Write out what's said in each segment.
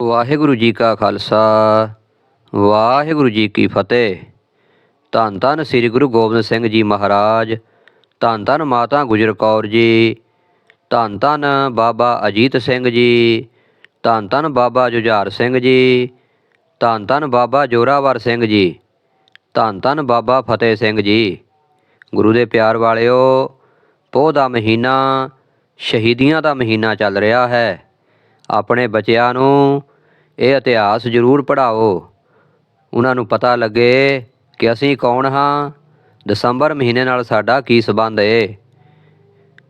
ਵਾਹਿਗੁਰੂ ਜੀ ਕਾ ਖਾਲਸਾ, ਵਾਹਿਗੁਰੂ ਜੀ ਕੀ ਫਤਿਹ। ਧੰਨ ਧੰਨ ਸ੍ਰੀ ਗੁਰੂ ਗੋਬਿੰਦ ਸਿੰਘ ਜੀ ਮਹਾਰਾਜ, ਧੰਨ ਧੰਨ ਮਾਤਾ ਗੁਜਰ ਕੌਰ ਜੀ, ਧੰਨ ਧੰਨ ਬਾਬਾ ਅਜੀਤ ਸਿੰਘ ਜੀ, ਧੰਨ ਧੰਨ ਬਾਬਾ ਜੁਝਾਰ ਸਿੰਘ ਜੀ, ਧੰਨ ਧੰਨ ਬਾਬਾ ਜੋਰਾਵਰ ਸਿੰਘ ਜੀ, ਧੰਨ ਧੰਨ ਬਾਬਾ ਫਤਿਹ ਸਿੰਘ ਜੀ। ਗੁਰੂ ਦੇ ਪਿਆਰ ਵਾਲਿਓ, ਪੋਹ ਦਾ ਮਹੀਨਾ, ਸ਼ਹੀਦੀਆਂ ਦਾ ਮਹੀਨਾ ਚੱਲ ਰਿਹਾ ਹੈ। ਆਪਣੇ ਬੱਚਿਆਂ ਨੂੰ ਇਹ ਇਤਿਹਾਸ ਜ਼ਰੂਰ ਪੜ੍ਹਾਓ। ਉਹਨਾਂ ਨੂੰ ਪਤਾ ਲੱਗੇ ਕਿ ਅਸੀਂ ਕੌਣ ਹਾਂ। ਦਸੰਬਰ ਮਹੀਨੇ ਨਾਲ ਸਾਡਾ ਕੀ ਸਬੰਧ ਏ?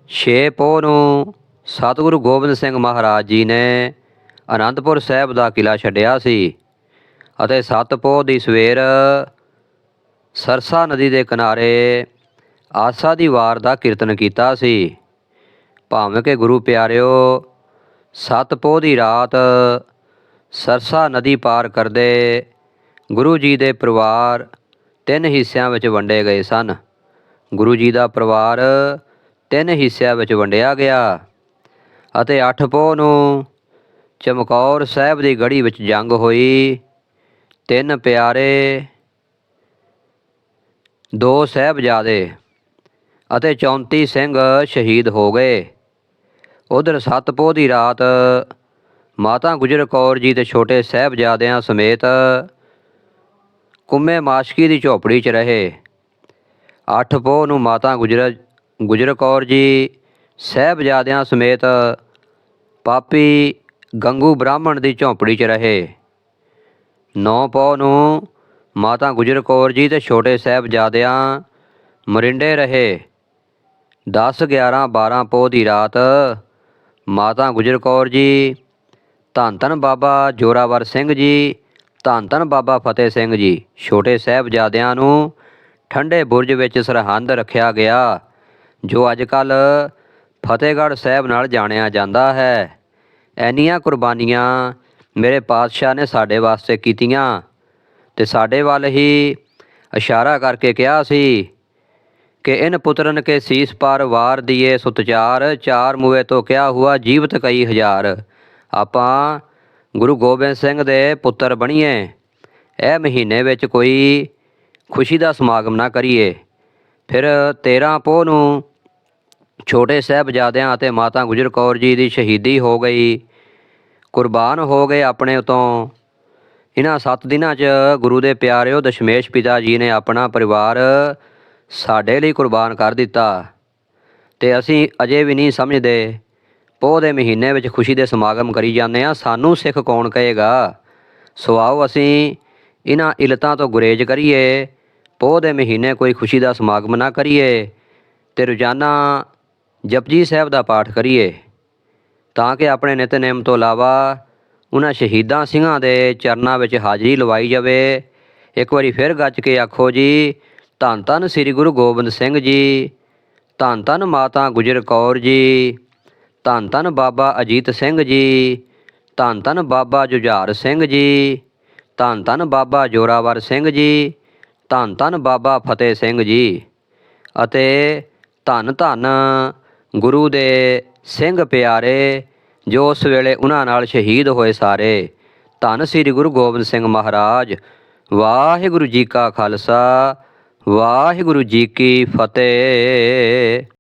6 ਪੋਹ ਨੂੰ ਸਤਿਗੁਰੂ ਗੋਬਿੰਦ ਸਿੰਘ ਮਹਾਰਾਜ ਜੀ ਨੇ ਅਨੰਦਪੁਰ ਸਾਹਿਬ ਦਾ ਕਿਲਾ ਛੱਡਿਆ ਸੀ ਅਤੇ 7 ਪੋਹ ਦੀ ਸਵੇਰ ਸਰਸਾ ਨਦੀ ਦੇ ਕਿਨਾਰੇ ਆਸਾ ਦੀ ਵਾਰ ਦਾ ਕੀਰਤਨ ਕੀਤਾ ਸੀ। ਭਾਵੇਂ ਕਿ ਗੁਰੂ ਪਿਆਰਿਓ ਸਤ ਪੋਹ ਦੀ ਰਾਤ ਸਰਸਾ ਨਦੀ ਪਾਰ ਕਰਦੇ ਗੁਰੂ ਜੀ ਦੇ ਪਰਿਵਾਰ ਤਿੰਨ ਹਿੱਸਿਆਂ ਵਿੱਚ ਵੰਡੇ ਗਏ ਸਨ। ਗੁਰੂ ਜੀ ਦਾ ਪਰਿਵਾਰ ਤਿੰਨ ਹਿੱਸਿਆਂ ਵਿੱਚ ਵੰਡਿਆ ਗਿਆ ਅਤੇ 8 ਪੋਹ ਨੂੰ ਚਮਕੌਰ ਸਾਹਿਬ ਦੀ ਗੜੀ ਵਿੱਚ ਜੰਗ ਹੋਈ। ਤਿੰਨ ਪਿਆਰੇ, ਦੋ ਸਾਹਿਬਜ਼ਾਦੇ ਅਤੇ 34 ਸਿੰਘ ਸ਼ਹੀਦ ਹੋ ਗਏ। ਉਧਰ ਸਤਪੋਹ ਦੀ ਰਾਤ ਮਾਤਾ ਗੁਜਰ ਕੌਰ ਜੀ ਤੇ ਛੋਟੇ ਸਾਹਿਬਜ਼ਾਦਿਆਂ ਸਮੇਤ ਕੁੰਮੇ ਮਾਸ਼ਕੀ ਦੀ ਝੋਪੜੀ 'ਚ ਰਹੇ। ਅੱਠ ਪੋਹ ਨੂੰ ਮਾਤਾ ਗੁਜਰ ਗੁਜਰ ਕੌਰ ਜੀ ਸਾਹਿਬਜ਼ਾਦਿਆਂ ਸਮੇਤ ਪਾਪੀ ਗੰਗੂ ਬ੍ਰਾਹਮਣ ਦੀ ਝੋਪੜੀ 'ਚ ਰਹੇ। ਨੌ ਪੋਹ ਨੂੰ ਮਾਤਾ ਗੁਜਰ ਕੌਰ ਜੀ ਤੇ ਛੋਟੇ ਸਾਹਿਬਜ਼ਾਦਿਆਂ ਮਰਿੰਡੇ ਰਹੇ। 10 11 12 ਪੋਹ ਦੀ ਰਾਤ ਮਾਤਾ ਗੁਜਰ ਕੌਰ ਜੀ, ਧੰਨ ਧੰਨ ਬਾਬਾ ਜੋਰਾਵਰ ਸਿੰਘ ਜੀ, ਧੰਨ ਧੰਨ ਬਾਬਾ ਫਤਿਹ ਸਿੰਘ ਜੀ। ਛੋਟੇ ਸਾਹਿਬਜ਼ਾਦਿਆਂ ਨੂੰ ਠੰਡੇ ਬੁਰਜ ਵਿੱਚ ਸਰਹੰਦ ਰੱਖਿਆ ਗਿਆ, ਜੋ ਅੱਜ ਕੱਲ ਫਤਿਹਗੜ੍ਹ ਸਾਹਿਬ ਨਾਲ ਜਾਣਿਆ ਜਾਂਦਾ ਹੈ। ਐਨੀਆਂ ਕੁਰਬਾਨੀਆਂ ਮੇਰੇ ਪਾਤਸ਼ਾਹ ਨੇ ਸਾਡੇ ਵਾਸਤੇ ਕੀਤੀਆਂ ਤੇ ਸਾਡੇ ਵੱਲ ਹੀ ਇਸ਼ਾਰਾ ਕਰਕੇ ਕਿਹਾ ਸੀ ਕਿ ਇਨ ਪੁੱਤਰਨ ਕੇ ਸੀਸ ਪਰ ਵਾਰ ਦੀਏ ਸੁਤਚਾਰ ਚਾਰ ਮੂਏ ਤੋਂ ਕਿਆ ਹੁਆ ਜੀਵਤ ਕਈ ਹਜ਼ਾਰ। ਆਪਾਂ ਗੁਰੂ ਗੋਬਿੰਦ ਸਿੰਘ ਦੇ ਪੁੱਤਰ ਬਣੀਏ, ਇਹ ਮਹੀਨੇ ਵਿੱਚ ਕੋਈ ਖੁਸ਼ੀ ਦਾ ਸਮਾਗਮ ਨਾ ਕਰੀਏ। ਫਿਰ 13 ਪੋਹ ਨੂੰ ਛੋਟੇ ਸਾਹਿਬਜ਼ਾਦਿਆਂ ਅਤੇ ਮਾਤਾ ਗੁਜਰ ਕੌਰ ਜੀ ਦੀ ਸ਼ਹੀਦੀ ਹੋ ਗਈ। ਕੁਰਬਾਨ ਹੋ ਗਏ ਆਪਣੇ ਉਤੋਂ। ਇਹਨਾਂ 7 ਦਿਨਾਂ 'ਚ ਗੁਰੂ ਦੇ ਪਿਆਰਿਓ ਦਸ਼ਮੇਸ਼ ਪਿਤਾ ਜੀ ਨੇ ਆਪਣਾ ਪਰਿਵਾਰ ਸਾਡੇ ਲਈ ਕੁਰਬਾਨ ਕਰ ਦਿੱਤਾ। ਤੇ ਅਸੀਂ ਅਜੇ ਵੀ ਨਹੀਂ ਸਮਝਦੇ, ਪੋਹ ਦੇ ਮਹੀਨੇ ਵਿੱਚ ਖੁਸ਼ੀ ਦੇ ਸਮਾਗਮ ਕਰੀ ਜਾਂਦੇ ਆ ਸਾਨੂੰ ਸਿੱਖ ਕੌਣ ਕਹੇਗਾ? ਸੋ ਆਓ ਅਸੀਂ ਇਹਨਾਂ ਇਲਤਾਂ ਤੋਂ ਗੁਰੇਜ਼ ਕਰੀਏ, ਪੋਹ ਦੇ ਮਹੀਨੇ ਕੋਈ ਖੁਸ਼ੀ ਦਾ ਸਮਾਗਮ ਨਾ ਕਰੀਏ, ਤੇ ਰੋਜ਼ਾਨਾ ਜਪਜੀ ਸਾਹਿਬ ਦਾ ਪਾਠ ਕਰੀਏ, ਤਾਂ ਕਿ ਆਪਣੇ ਨਿਤਨੇਮ ਤੋਂ ਇਲਾਵਾ ਉਹਨਾਂ ਸ਼ਹੀਦਾਂ ਸਿੰਘਾਂ ਦੇ ਚਰਨਾਂ ਵਿੱਚ ਹਾਜ਼ਰੀ ਲਵਾਈ ਜਾਵੇ। ਇੱਕ ਵਾਰੀ ਫਿਰ ਗੱਜ ਕੇ ਆਖੋ ਜੀ ਧੰਨ ਧੰਨ ਸ੍ਰੀ ਗੁਰੂ ਗੋਬਿੰਦ ਸਿੰਘ ਜੀ, ਧੰਨ ਧੰਨ ਮਾਤਾ ਗੁਜਰ ਕੌਰ ਜੀ, ਧੰਨ ਧੰਨ ਬਾਬਾ ਅਜੀਤ ਸਿੰਘ ਜੀ, ਧੰਨ ਧੰਨ ਬਾਬਾ ਜੁਝਾਰ ਸਿੰਘ ਜੀ, ਧੰਨ ਧੰਨ ਬਾਬਾ ਜੋਰਾਵਰ ਸਿੰਘ ਜੀ, ਧੰਨ ਧੰਨ ਬਾਬਾ ਫਤਿਹ ਸਿੰਘ ਜੀ ਅਤੇ ਧੰਨ ਧੰਨ ਗੁਰੂ ਦੇ ਸਿੰਘ ਪਿਆਰੇ ਜੋ ਉਸ ਵੇਲੇ ਉਹਨਾਂ ਨਾਲ ਸ਼ਹੀਦ ਹੋਏ ਸਾਰੇ। ਧੰਨ ਸ੍ਰੀ ਗੁਰੂ ਗੋਬਿੰਦ ਸਿੰਘ ਮਹਾਰਾਜ, ਵਾਹਿਗੁਰੂ ਜੀ ਕਾ ਖਾਲਸਾ ਵਾਹਿਗੁਰੂ ਜੀ ਕੀ ਫਤਿਹ।